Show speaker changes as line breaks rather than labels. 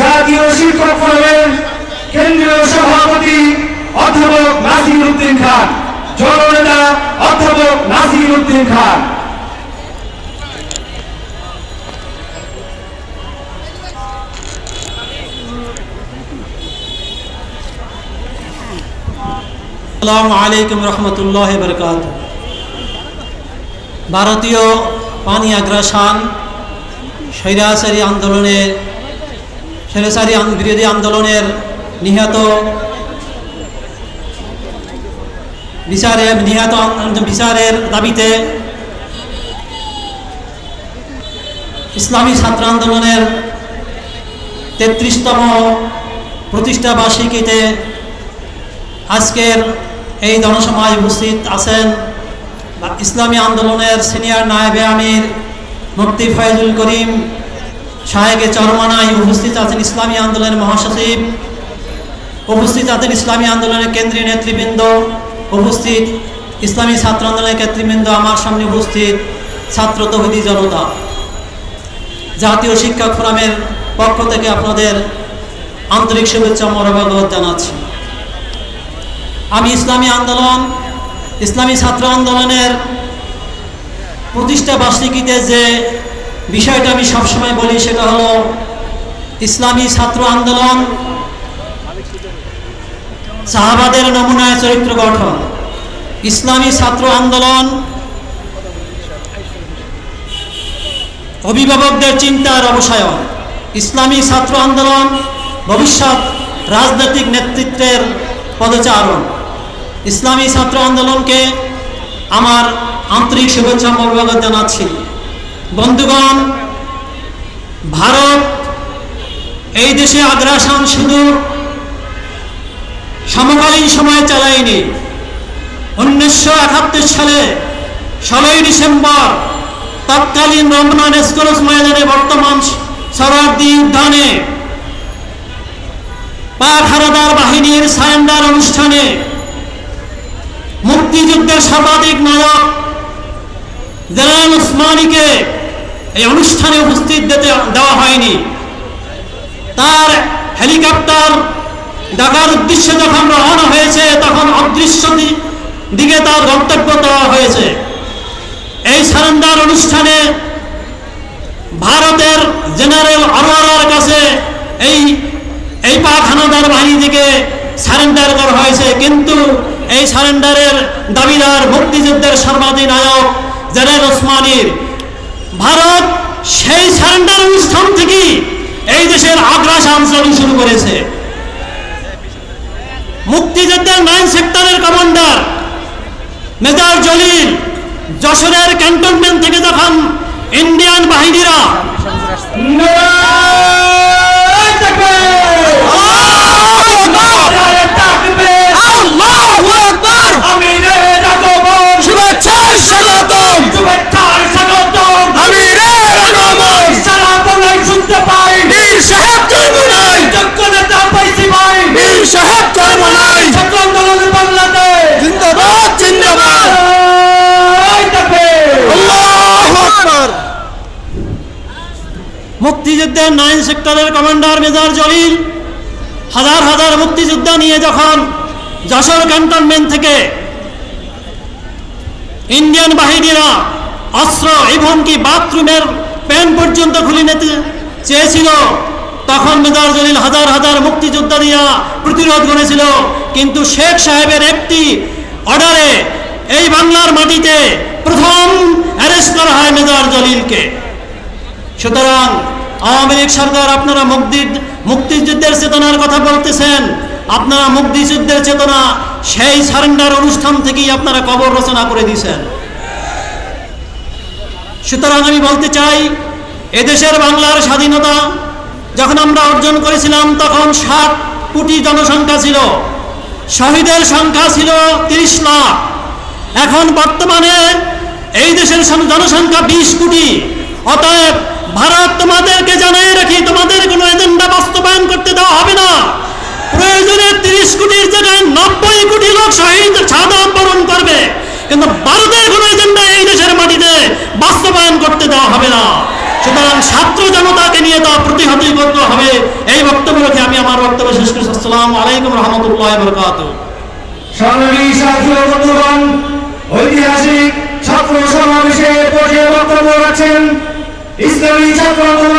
জাতীয় শিক্ষক ফোরামের কেন্দ্রীয় সভাপতি অধ্যাপক নাজির উদ্দিন খান, জননেতা অধ্যাপক নাজির উদ্দিন খান।
ভারতীয় পানি আগ্রাসান স্বৈরাচারী আন্দোলনের স্বৈরাচারী বিরোধী আন্দোলনের নিহত বিচারে নিহত বিচারের দাবিতে ইসলামী ছাত্র আন্দোলনের তেত্রিশতম প্রতিষ্ঠা বার্ষিকীতে আজকের এই জনসমাজ উপস্থিত আছেন ইসলামী আন্দোলনের সিনিয়র নায়েবে আমির মুফতি ফয়জুল করিম সাহেকে চরমানায় উপস্থিত আছেন ইসলামী আন্দোলনের মহাসচিব, উপস্থিত আছেন ইসলামী আন্দোলনের কেন্দ্রীয় নেতৃবৃন্দ, উপস্থিত ইসলামী ছাত্র আন্দোলনের নেতৃবৃন্দ আমার সামনে উপস্থিত ছাত্র তহিদি জনতা। জাতীয় শিক্ষা ফোরামের পক্ষ থেকে আপনাদের আন্তরিক শুভেচ্ছা মরবাগত জানাচ্ছি। আমি ইসলামী আন্দোলন, ইসলামী ছাত্র আন্দোলনের প্রতিষ্ঠা বার্ষিকীতে যে বিষয়টা আমি সবসময় বলি, সেটা হলো ইসলামী ছাত্র আন্দোলন, সাহাবাদের নমুনায় চরিত্র গঠন। ইসলামী ছাত্র আন্দোলন, অভিভাবকদের চিন্তার অবসায়ন। ইসলামী ছাত্র আন্দোলন, ভবিষ্যৎ রাজনৈতিক নেতৃত্বের পদচারণ। ইসলামী ছাত্র আন্দোলনকে আমার আন্তরিক শুভেচ্ছা মর্যাদা জানাচ্ছি। বন্ধুগণ, ভারত এই দেশে আগ্রাসন শুধু সমকালীন সময়ে চালায়নি। উনিশশো একাত্তর সালে ষোলোই ডিসেম্বর তৎকালীন রমনান এসকোলস ময়দানে বর্তমান সরার্দি উদ্যানে পাক হারাদার বাহিনীর সারেন্ডার অনুষ্ঠানে মুক্তিযুদ্ধের সর্বাধিক নায়ক জেনারেল উসমানীকে এই অনুষ্ঠানে উপস্থিত দেওয়া হয়নি। তার হেলিকপ্টার ডাকার উদ্দেশ্যে যখন রওনা হয়েছে, তখন অদৃশ্য দিকে তার গন্তব্য দেওয়া হয়েছে। এই সারেন্ডার অনুষ্ঠানে ভারতের জেনারেল অরোয়ারার কাছে এই এই পাক হানাদার বাহিনী থেকে সারেন্ডার করা হয়েছে। কিন্তু এই সারেন্ডারের দাবিদার মুক্তিযুদ্ধের সর্বাধিনায়ক জেনারেল ওসমানীর ভারত সেই সারেন্ডার অনুষ্ঠান থেকে এই দেশের আগ্রাস আন্দোলন শুরু করেছে। মুক্তিযোদ্ধার নাইন সেক্টরের কমান্ডার মেজর জলিল যশোরের ক্যান্টনমেন্ট থেকে যখন ইন্ডিয়ান বাহিনীরা মুক্তিযুদ্ধের নাইন সেক্টরের কমান্ডার মেজর জলিল হাজার হাজার মুক্তিযোদ্ধা নিয়ে যখন যশোর ক্যান্টনমেন্ট থেকে ইন্ডিয়ান বাহিনীরা অস্ত্র এবং কি বাথরুমের প্যান পর্যন্ত খুলে নিতে চেয়েছিল, তখন মেজর জলিল হাজার হাজার মুক্তিযোদ্ধা দিয়া প্রতিরোধ করেছিল কিন্তু শেখ সাহেবের একটি অর্ডারে এই বাংলার মাটিতে প্রথম অ্যারেস্ট করা হয় মেজর জলিলকে। সুতরাং আওয়ামী লীগ সরকার আপনারা মুক্তি মুক্তিযুদ্ধের চেতনার কথা বলতেছেন। আপনারা মুক্তিযুদ্ধের চেতনা, সেই সারেন্ডার অনুষ্ঠান থেকেই আপনারা কবর রচনা করে দিয়েছেন। সুতরাং আমি বলতে চাই, এদেশের বাংলার স্বাধীনতা যখন আমরা অর্জন করেছিলাম, তখন সাত কোটি জনসংখ্যা ছিল। শহীদের সংখ্যা ছিল তিরিশ লাখ। এখন বর্তমানে এই দেশের জনসংখ্যা বিশ কোটি। অতএব ভারত তোমাদেরকে জানাই রাখি, তোমাদের কোনো এজেন্ডা বাস্তবায়ন করতে দেওয়া হবে না। প্রয়োজনে তিরিশ কোটির জায়গায় নব্বই কোটি লোক শহীদ সাদা বরণ করবে। কিন্তু ভারতের কোনো এজেন্ডা এই দেশের মাটিতে বাস্তবায়ন করতে দেওয়া হবে না। সুতরাং ছাত্র জনতাকে নিয়ে তা প্রতিহত করতে হবে। এই বক্তব্য রেখে আমি আমার বক্তব্য শেষ করছি। আসসালামু আলাইকুম রহমতুল্লাহ বরকাত
ছাত্র